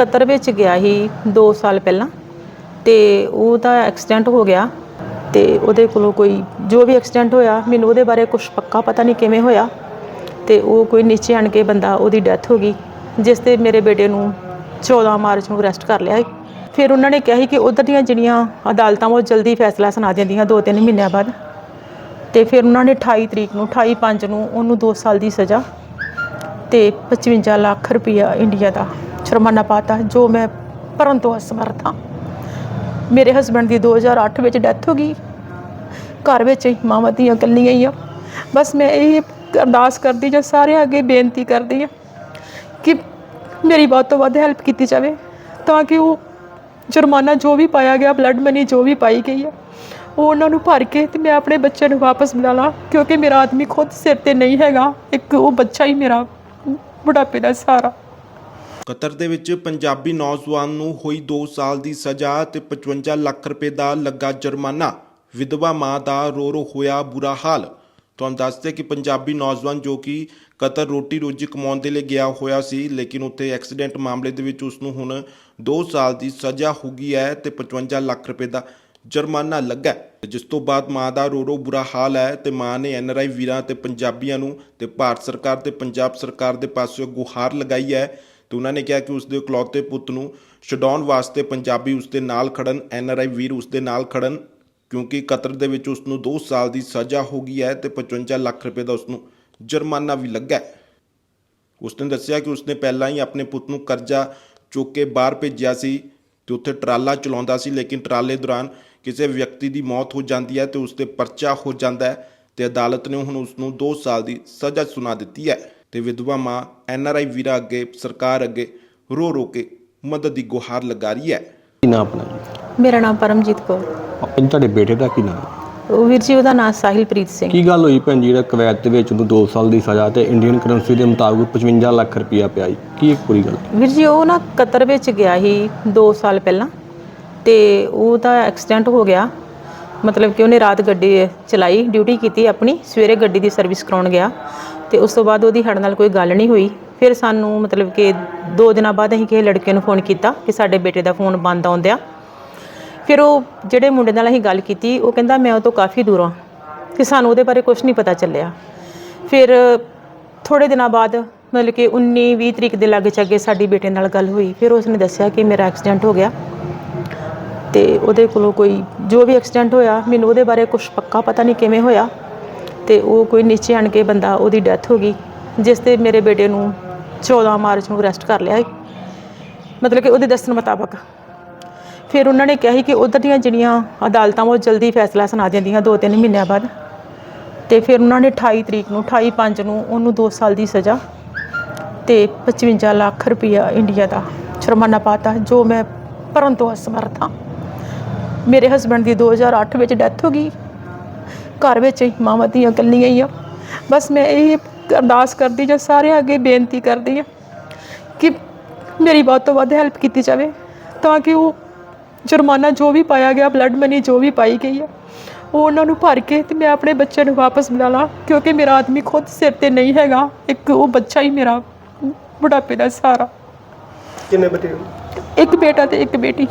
Qatar ਵਿੱਚ ਗਿਆ ਸੀ 2 ਸਾਲ ਪਹਿਲਾਂ ਤੇ ਉਹਦਾ ਐਕਸੀਡੈਂਟ ਹੋ ਗਿਆ ਤੇ ਉਹਦੇ ਕੋਲੋਂ ਕੋਈ ਜੋ ਵੀ ਐਕਸੀਡੈਂਟ ਹੋਇਆ, ਮੈਨੂੰ ਉਹਦੇ ਬਾਰੇ ਕੁਝ ਪੱਕਾ ਪਤਾ ਨਹੀਂ ਕਿਵੇਂ ਹੋਇਆ ਤੇ ਉਹ ਕੋਈ ਨੀਚੇ ਆਣ ਕੇ ਬੰਦਾ ਉਹਦੀ ਡੈਥ ਹੋ ਗਈ, ਜਿਸ ਤੇ ਮੇਰੇ ਬੇਟੇ ਨੂੰ 14 ਮਾਰਚ ਨੂੰ ਅਰੈਸਟ ਕਰ ਲਿਆ ਸੀ। ਫਿਰ ਉਹਨਾਂ ਨੇ ਕਿਹਾ ਸੀ ਕਿ ਉਧਰ ਦੀਆਂ ਜਿਹੜੀਆਂ ਅਦਾਲਤਾਂ ਵਾ, ਉਹ ਜਲਦੀ ਫੈਸਲਾ ਸੁਣਾ ਦਿੰਦੀਆਂ 2-3 ਮਹੀਨਿਆਂ ਬਾਅਦ ਤੇ ਫਿਰ ਉਹਨਾਂ ਨੇ 28 ਤਰੀਕ ਨੂੰ 28 ਪੰਜ ਨੂੰ ਉਹਨੂੰ 2 ਸਾਲ ਦੀ ਸਜ਼ਾ ਤੇ 55 ਲੱਖ ਰੁਪਇਆ ਇੰਡੀਆ ਦਾ ਜੁਰਮਾਨਾ ਪਾਤਾ, ਜੋ ਮੈਂ ਭਰਨ ਤੋਂ ਅਸਮਰਥ ਹਾਂ। ਮੇਰੇ ਹਸਬੰਡ ਦੀ 2008 ਵਿੱਚ ਡੈਥ ਹੋ ਗਈ। ਘਰ ਵਿੱਚ ਹੀ ਮਾਵਾਂ ਦੀਆਂ ਇਕੱਲੀਆਂ ਹੀ ਆ। ਬਸ ਮੈਂ ਇਹ ਅਰਦਾਸ ਕਰਦੀ ਜਾਂ ਸਾਰਿਆਂ ਅੱਗੇ ਬੇਨਤੀ ਕਰਦੀ ਹਾਂ ਕਿ ਮੇਰੀ ਵੱਧ ਤੋਂ ਵੱਧ ਹੈਲਪ ਕੀਤੀ ਜਾਵੇ, ਤਾਂ ਕਿ ਉਹ ਜੁਰਮਾਨਾ ਜੋ ਵੀ ਪਾਇਆ ਗਿਆ ਬਲੱਡ ਮਨੀ ਜੋ ਵੀ ਪਾਈ ਗਈ ਆ, ਉਹ ਉਹਨਾਂ ਨੂੰ ਭਰ ਕੇ ਤੇ ਮੈਂ ਆਪਣੇ ਬੱਚੇ ਨੂੰ ਵਾਪਸ ਬੁਲਾ ਲਾਂ, ਕਿਉਂਕਿ ਮੇਰਾ ਆਦਮੀ ਖੁਦ ਸਿਰ ਤੇ ਨਹੀਂ ਹੈਗਾ, ਇੱਕ ਉਹ ਬੱਚਾ ਹੀ ਮੇਰਾ ਬੁਢਾਪੇ ਦਾ ਸਹਾਰਾ ਕਤਰ ਦੇ ਵਿੱਚ ਪੰਜਾਬੀ ਨੌਜਵਾਨ ਨੂੰ ਹੋਈ 2 ਸਾਲ ਦੀ ਸਜ਼ਾ ਤੇ 55 ਲੱਖ ਰੁਪਏ ਦਾ ਲੱਗਾ ਜੁਰਮਾਨਾ। ਵਿਧਵਾ ਮਾਂ ਦਾ ਰੋ ਰੋ ਹੋਇਆ ਬੁਰਾ ਹਾਲ। ਤੁਹਾਨੂੰ ਦੱਸਦੇ ਕਿ ਪੰਜਾਬੀ ਨੌਜਵਾਨ ਜੋ ਕਿ ਕਤਰ ਰੋਟੀ ਰੋਜੀ ਕਮਾਉਣ ਦੇ ਲਈ ਗਿਆ ਹੋਇਆ ਸੀ, ਲੇਕਿਨ ਉੱਥੇ ਐਕਸੀਡੈਂਟ ਮਾਮਲੇ ਦੇ ਵਿੱਚ ਉਸ ਨੂੰ ਹੁਣ 2 ਸਾਲ ਦੀ ਸਜ਼ਾ ਹੋ ਗਈ ਹੈ ਤੇ 55 ਲੱਖ ਰੁਪਏ ਦਾ ਜੁਰਮਾਨਾ ਲੱਗਾ ਹੈ। ਜਿਸ ਤੋਂ ਬਾਅਦ ਮਾਂ ਦਾ ਰੋ ਰੋ ਬੁਰਾ ਹਾਲ ਹੈ ਤੇ ਮਾਂ ਨੇ ਐਨਆਰਆਈ ਵੀਰਾਂ ਤੇ ਪੰਜਾਬੀਆਂ ਨੂੰ ਤੇ ਭਾਰਤ ਸਰਕਾਰ ਤੇ ਪੰਜਾਬ ਸਰਕਾਰ ਦੇ ਪਾਸਿਓਂ ਗੁਹਾਰ ਲਗਾਈ ਹੈ ਤੇ ਉਹਨਾਂ ਨੇ ਕਿਹਾ ਕਿ ਉਸ ਦੇ ਇਕਲੌਤੇ ਪੁੱਤ ਨੂੰ ਛਡਾਉਣ ਵਾਸਤੇ ਪੰਜਾਬੀ ਉਸ ਦੇ ਨਾਲ ਖੜਨ ਐਨਆਰਆਈ ਵੀਰ ਉਸ ਦੇ ਨਾਲ ਖੜਨ ਕਿਉਂਕਿ ਕਤਰ ਦੇ ਵਿੱਚ ਉਸ ਨੂੰ 2 ਸਾਲ ਦੀ ਸਜ਼ਾ ਹੋ ਗਈ ਹੈ ਤੇ 55 ਲੱਖ ਰੁਪਏ ਦਾ ਉਸ ਨੂੰ ਜੁਰਮਾਨਾ ਵੀ ਲੱਗਾ ਹੈ ਉਸ ਨੇ ਦੱਸਿਆ ਕਿ ਉਸਨੇ ਪਹਿਲਾਂ ਹੀ ਆਪਣੇ ਪੁੱਤ ਨੂੰ ਕਰਜ਼ਾ ਚੁੱਕ ਕੇ ਬਾਹਰ ਭੇਜਿਆ ਸੀ ਤੇ ਉੱਥੇ ਟਰਾਲਾ ਚਲਾਉਂਦਾ ਸੀ ਲੇਕਿਨ ਟਰਾਲੇ ਦੌਰਾਨ ਕਿਸੇ ਵਿਅਕਤੀ ਦੀ ਮੌਤ ਹੋ ਜਾਂਦੀ ਹੈ ਤੇ ਉਸ ਤੇ ਪਰਚਾ ਹੋ ਜਾਂਦਾ ਹੈ ਤੇ ਅਦਾਲਤ ਨੇ ਹੁਣ ਉਸ ਨੂੰ 2 ਸਾਲ ਦੀ ਸਜ਼ਾ ਸੁਣਾ ਦਿੱਤੀ ਹੈ। ਤੇ ਵਿਧਵਾ ਮਾਂ ਐਨਆਰਆਈ ਵੀਰਾ ਅੱਗੇ ਸਰਕਾਰ ਅੱਗੇ ਰੋ ਰੋ ਕੇ ਮਦਦ ਦੀ ਗੁਹਾਰ ਲਗਾ ਰਹੀ ਹੈ। ਕੀ ਨਾਮ ਆਪਣਾ ਜੀ? ਮੇਰਾ ਨਾਮ ਪਰਮਜੀਤ ਕੌਰ। ਆਪਣੀ ਤੁਹਾਡੇ ਬੇਟੇ ਦਾ ਕੀ ਨਾਮ? ਉਹ ਵੀਰ ਜੀ ਉਹਦਾ ਨਾਮ ਸਾਹਿਲਪ੍ਰੀਤ ਸਿੰਘ। ਕੀ ਗੱਲ ਹੋਈ ਭੈਣ ਜੀ ਜਿਹੜਾ ਕਵੈਤ ਦੇ ਵਿੱਚ ਉਹਨੂੰ 2 ਸਾਲ ਦੀ ਸਜ਼ਾ ਤੇ ਇੰਡੀਅਨ ਕਰੰਸੀ ਦੇ ਮੁਤਾਬਕ 55 ਲੱਖ ਰੁਪਇਆ ਪਿਆ ਜੀ? ਕੀ ਇੱਕ ਪੂਰੀ ਗੱਲ? ਵੀਰ ਜੀ ਉਹ ਨਾ ਕਤਰ ਵਿੱਚ ਗਿਆ ਸੀ 2 ਸਾਲ ਪਹਿਲਾਂ। ਤੇ ਉਹਦਾ ਐਕਸੀਡੈਂਟ ਹੋ ਗਿਆ। ਮਤਲਬ ਕਿ ਉਹਨੇ ਰਾਤ ਗੱਡੀ ਚਲਾਈ ਡਿਊਟੀ ਕੀਤੀ ਆਪਣੀ, ਸਵੇਰੇ ਗੱਡੀ ਦੀ ਸਰਵਿਸ ਕਰਾਉਣ ਗਿਆ ਤੇ ਉਸ ਤੋਂ ਬਾਅਦ ਉਹਦੀ ਸਾਡੇ ਨਾਲ ਕੋਈ ਗੱਲ ਨਹੀਂ ਹੋਈ। ਫਿਰ ਸਾਨੂੰ ਮਤਲਬ ਕਿ 2 ਦਿਨਾਂ ਬਾਅਦ ਅਸੀਂ ਕਿਸੇ ਲੜਕੇ ਨੂੰ ਫੋਨ ਕੀਤਾ ਕਿ ਸਾਡੇ ਬੇਟੇ ਦਾ ਫੋਨ ਬੰਦ ਆਉਂਦਿਆ ਫਿਰ ਉਹ ਜਿਹੜੇ ਮੁੰਡੇ ਨਾਲ ਅਸੀਂ ਗੱਲ ਕੀਤੀ, ਉਹ ਕਹਿੰਦਾ, ਮੈਂ ਉਹ ਤੋਂ ਕਾਫੀ ਦੂਰ ਹਾਂ। ਕਿ ਸਾਨੂੰ ਉਹਦੇ ਬਾਰੇ ਕੁਝ ਨਹੀਂ ਪਤਾ ਚੱਲਿਆ। ਫਿਰ ਥੋੜੇ ਦਿਨਾਂ ਬਾਅਦ ਮਤਲਬ ਕਿ 19 20 ਤਰੀਕ ਦੇ ਲਾਗੇ ਚਾਗੇ ਸਾਡੀ ਬੇਟੇ ਨਾਲ ਗੱਲ ਹੋਈ। ਫਿਰ ਉਸਨੇ ਦੱਸਿਆ ਕਿ ਮੇਰਾ ਐਕਸੀਡੈਂਟ ਹੋ ਗਿਆ। ਤੇ ਉਹਦੇ ਕੋਲੋਂ ਕੋਈ ਜੋ ਵੀ ਐਕਸੀਡੈਂਟ ਹੋਇਆ, ਮੈਨੂੰ ਉਹਦੇ ਬਾਰੇ ਕੁਝ ਪੱਕਾ ਪਤਾ ਨਹੀਂ ਕਿਵੇਂ ਹੋਇਆ ਤੇ ਉਹ ਕੋਈ ਨੀਚੇ ਆਣ ਕੇ ਬੰਦਾ ਉਹਦੀ ਡੈਥ ਹੋ ਗਈ, ਜਿਸ ਤੇ ਮੇਰੇ ਬੇਟੇ ਨੂੰ 14 ਮਾਰਚ ਨੂੰ ਅਰੈਸਟ ਕਰ ਲਿਆ ਮਤਲਬ ਕਿ ਉਹਦੇ ਦੱਸਣ ਮੁਤਾਬਕ। ਫਿਰ ਉਹਨਾਂ ਨੇ ਕਿਹਾ ਸੀ ਕਿ ਉਧਰ ਦੀਆਂ ਜਿਹੜੀਆਂ ਅਦਾਲਤਾਂ ਵਾ ਉਹ ਜਲਦੀ ਫੈਸਲਾ ਸੁਣਾ ਦਿੰਦੀਆਂ 2-3 ਮਹੀਨਿਆਂ ਬਾਅਦ। ਤੇ ਫਿਰ ਉਹਨਾਂ ਨੇ 28 ਤਰੀਕ ਨੂੰ 28 ਪੰਜ ਨੂੰ ਉਹਨੂੰ 2 ਸਾਲ ਦੀ ਸਜ਼ਾ ਤੇ 55 ਲੱਖ ਰੁਪਇਆ ਇੰਡੀਆ ਦਾ ਜੁਰਮਾਨਾ ਪਾਤਾ ਜੋ ਮੈਂ ਭਰਨ ਤੋਂ ਅਸਮਰਥ ਹਾਂ। ਮੇਰੇ ਹਸਬੰਡ ਦੀ 2008 ਵਿੱਚ ਡੈਥ ਹੋ ਗਈ। ਘਰ ਵਿੱਚ ਹੀ ਮਾਵਾਂ ਧੀਆਂ ਇਕੱਲੀਆਂ ਹੀ ਆ। ਬਸ ਮੈਂ ਇਹ ਅਰਦਾਸ ਕਰਦੀ ਜਾਂ ਸਾਰਿਆਂ ਅੱਗੇ ਬੇਨਤੀ ਕਰਦੀ ਹਾਂ ਕਿ ਮੇਰੀ ਵੱਧ ਤੋਂ ਵੱਧ ਹੈਲਪ ਕੀਤੀ ਜਾਵੇ ਤਾਂ ਕਿ ਉਹ ਜੁਰਮਾਨਾ ਜੋ ਵੀ ਪਾਇਆ ਗਿਆ ਬਲੱਡ ਮਨੀ ਜੋ ਵੀ ਪਾਈ ਗਈ ਆ ਉਹ ਉਹਨਾਂ ਨੂੰ ਭਰ ਕੇ ਤੇ ਮੈਂ ਆਪਣੇ ਬੱਚੇ ਨੂੰ ਵਾਪਸ ਮਿਲਾ ਲਾਂ ਕਿਉਂਕਿ ਮੇਰਾ ਆਦਮੀ ਖੁਦ ਸਿਰ ਤੇ ਨਹੀਂ ਹੈਗਾ ਇੱਕ ਉਹ ਬੱਚਾ ਹੀ ਮੇਰਾ ਬੁਢਾਪੇ ਦਾ ਸਹਾਰਾ ਕਿੰਨੇ ਬੱਚੇ? ਇੱਕ ਬੇਟਾ ਤੇ ਇੱਕ ਬੇਟੀ।